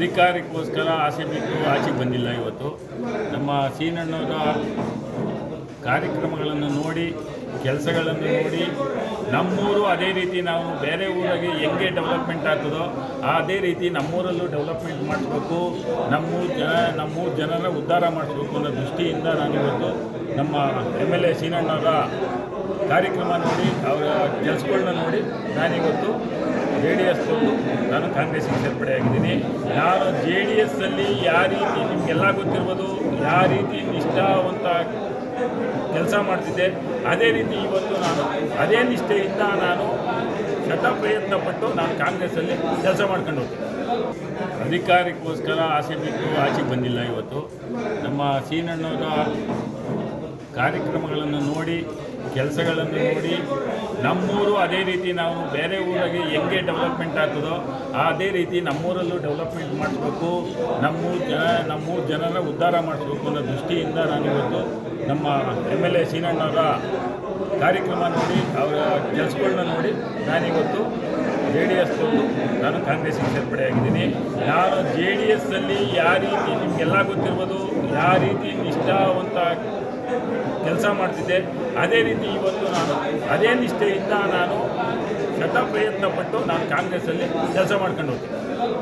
ಅಧಿಕಾರಕ್ಕೋಸ್ಕರ ಆಸೆ ಬಿಟ್ಟು ಆಚೆಗೆ ಬಂದಿಲ್ಲ ಇವತ್ತು. ನಮ್ಮ ಸೀನಣ್ಣವರ ಕಾರ್ಯಕ್ರಮಗಳನ್ನು ನೋಡಿ, ಕೆಲಸಗಳನ್ನು ನೋಡಿ, ನಮ್ಮೂರು ಅದೇ ರೀತಿ ನಾವು ಬೇರೆ ಊರಾಗೆ ಹೆಂಗೆ ಡೆವಲಪ್ಮೆಂಟ್ ಆಗ್ತದೋ, ಅದೇ ರೀತಿ ನಮ್ಮೂರಲ್ಲೂ ಡೆವಲಪ್ಮೆಂಟ್ ಮಾಡಬೇಕು ನಮ್ಮೂರು ಜನ, ನಮ್ಮೂರು ಜನರ ಉದ್ಧಾರ ಮಾಡಬೇಕು ಅನ್ನೋ ದೃಷ್ಟಿಯಿಂದ ನಾನು ಇವತ್ತು ನಮ್ಮ ಎಂ ಎಲ್ ಎ ಸೀನಣ್ಣವರ ಕಾರ್ಯಕ್ರಮ ನೋಡಿ, ಅವರ ಕೆಲಸಗಳನ್ನ ನೋಡಿ ನಾನಿವತ್ತು ಜೆ ಡಿ ಎಸ್ ನಾನು ಕಾಂಗ್ರೆಸ್ಗೆ ಸೇರ್ಪಡೆಯಾಗಿದ್ದೀನಿ ನಾನು ಜೆ ಡಿ ಎಸ್ಸಲ್ಲಿ ಯಾವ ರೀತಿ ನಿಮಗೆಲ್ಲ ಗೊತ್ತಿರ್ಬೋದು, ಯಾವ ರೀತಿ ನಿಷ್ಠಾವಂತ ಕೆಲಸ ಮಾಡ್ತಿದ್ದೆ, ಅದೇ ರೀತಿ ಇವತ್ತು ನಾನು, ಅದೇ ನಿಷ್ಠೆಯಿಂದ ನಾನು ಶತ ಪ್ರಯತ್ನ ಪಟ್ಟು ನಾನು ಕಾಂಗ್ರೆಸ್ಸಲ್ಲಿ ಕೆಲಸ ಮಾಡ್ಕೊಂಡು ಹೋಗ್ತೀನಿ. ಅಧಿಕಾರಕ್ಕೋಸ್ಕರ ಆಸೆ ಬಿಟ್ಟು ಆಚೆಗೆ ಬಂದಿಲ್ಲ ಇವತ್ತು. ನಮ್ಮ ಸೀನಣ್ಣವರ ಕಾರ್ಯಕ್ರಮಗಳನ್ನು ನೋಡಿ ಕೆಲಸಗಳನ್ನು ನೋಡಿ ನಮ್ಮೂರು ಅದೇ ರೀತಿ ನಾವು ಬೇರೆ ಊರಿಗೆ ಹೆಂಗೆ ಡೆವಲಪ್ಮೆಂಟ್ ಆಗ್ತದೋ ಅದೇ ರೀತಿ ನಮ್ಮೂರಲ್ಲೂ ಡೆವಲಪ್ಮೆಂಟ್ ಮಾಡಿಸ್ಬೇಕು ನಮ್ಮೂರು ಜನ ನಮ್ಮೂರು ಜನರ ಉದ್ಧಾರ ಮಾಡಿಸ್ಬೇಕು ಅನ್ನೋ ದೃಷ್ಟಿಯಿಂದ ನಾನಿವತ್ತು ನಮ್ಮ ಎಂ ಎಲ್ ಎ ಸೀನಣ್ಣವರ ಕಾರ್ಯಕ್ರಮ ನೋಡಿ, ಅವರ ಕೆಲಸಗಳನ್ನ ನೋಡಿ ನಾನಿವತ್ತು ಜೆ ಡಿ ಎಸ್ ಬಂದು ನಾನು ಕಾಂಗ್ರೆಸ್ಗೆ ಸೇರ್ಪಡೆಯಾಗಿದ್ದೀನಿ ನಾನು ಜೆ ಡಿ ಎಸ್ಸಲ್ಲಿ ಯಾವ ರೀತಿ ನಿಮಗೆಲ್ಲ ಗೊತ್ತಿರ್ಬೋದು, ಯಾವ ರೀತಿ ನಿಷ್ಠಾವಂತ ಕೆಲಸ ಮಾಡ್ತಿದ್ದೆ. ಅದೇ ರೀತಿ ಇವತ್ತು ನಾನು, ಅದೇ ನಿಷ್ಠೆಯಿಂದ ನಾನು ಶತ ಪ್ರಯತ್ನ ಪಟ್ಟು ನಾನು ಕಾಂಗ್ರೆಸ್ಸಲ್ಲಿ ಕೆಲಸ ಮಾಡ್ಕೊಂಡು ಹೋಗ್ತೀನಿ